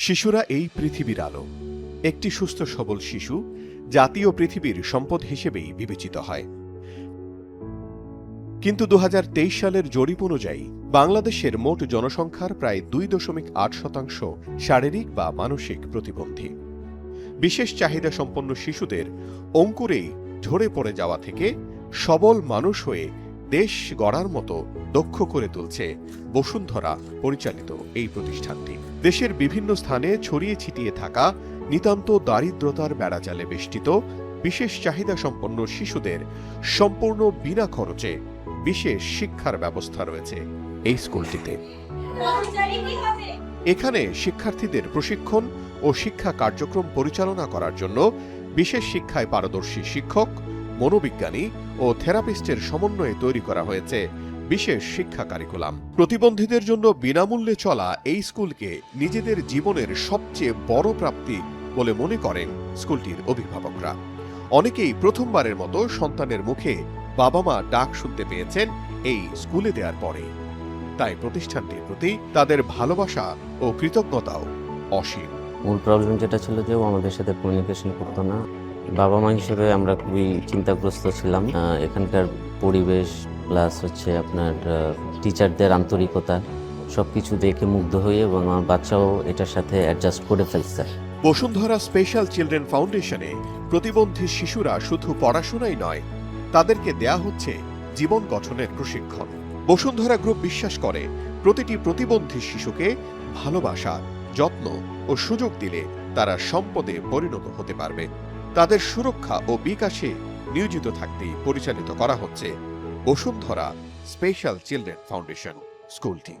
শিশুরা এই পৃথিবীর আলো। একটি সুস্থ সবল শিশু জাতীয় পৃথিবীর সম্পদ হিসেবেই বিবেচিত হয়। কিন্তু দু হাজার তেইশ সালের জরিপ অনুযায়ী বাংলাদেশের মোট জনসংখ্যার প্রায় দুই দশমিক আট শতাংশ শারীরিক বা মানসিক প্রতিবন্ধী। বিশেষ চাহিদা সম্পন্ন শিশুদের অঙ্কুরেই ঝরে পড়ে যাওয়া থেকে সবল মানুষ হয়ে দেশ গড়ার মতো দক্ষ করে তুলছে বসুন্ধরা পরিচালিত এই প্রতিষ্ঠানটি। দেশের বিভিন্ন স্থানে ছড়িয়ে ছিটিয়ে থাকা নিতান্ত দারিদ্রতার বেড়াজালে বেষ্টিত বিশেষ চাহিদা সম্পন্ন শিশুদের সম্পূর্ণ বিনা খরচে বিশেষ শিক্ষার ব্যবস্থা রয়েছে। এই স্কুলটিতে এখানে শিক্ষার্থীদের প্রশিক্ষণ ও শিক্ষা কার্যক্রম পরিচালনা করার জন্য বিশেষ শিক্ষায় পারদর্শী শিক্ষক মনোবিজ্ঞানী ও থেরাপিস্টের সমন্বয়ে তৈরি করা হয়েছে বিশেষ শিক্ষা কারিকুলাম। প্রতিবন্ধীদের জন্য বিনামূল্যে চলা এই স্কুলকে নিজেদের জীবনের সবচেয়ে বড় প্রাপ্তি বলে মনে করেন স্কুলটির অভিভাবকরা। অনেকেই প্রথমবারের মতো সন্তানের মুখে বাবা মা ডাক শুনতে পেয়েছেন এই স্কুলে দেওয়ার পরে। তাই প্রতিষ্ঠানটির প্রতি তাদের ভালোবাসা ও কৃতজ্ঞতাও অসীম। মূল প্রবলেম যেটা ছিল যে ও আমাদের সাথে কমিউনিকেশন করতো না। বাবা মা হিসেবে আমরা খুবই চিন্তাগ্রস্ত ছিলাম। এখানকার পরিবেশ প্লাস হচ্ছে আপনার টিচারদের আন্তরিকতা সব কিছু দেখে মুগ্ধ হয়ে এবং আমার বাচ্চাও এটার সাথে অ্যাডজাস্ট করে ফেলছে। বসুন্ধরা স্পেশাল চিলড্রেন ফাউন্ডেশনে প্রতিবন্ধী শিশুরা শুধু পড়াশোনাই নয়, তাদেরকে দেয়া হচ্ছে জীবন গঠনের প্রশিক্ষণ। বসুন্ধরা গ্রুপ বিশ্বাস করে, প্রতিটি প্রতিবন্ধী শিশুকে ভালোবাসা, যত্ন ও সুযোগ দিলে তারা সম্পদে পরিণত হতে পারবে। তাদের সুরক্ষা ও বিকাশে নিয়োজিত থাকতেই পরিচালিত করা হচ্ছে বসুন্ধরা স্পেশাল চিলড্রেন ফাউন্ডেশন স্কুলটি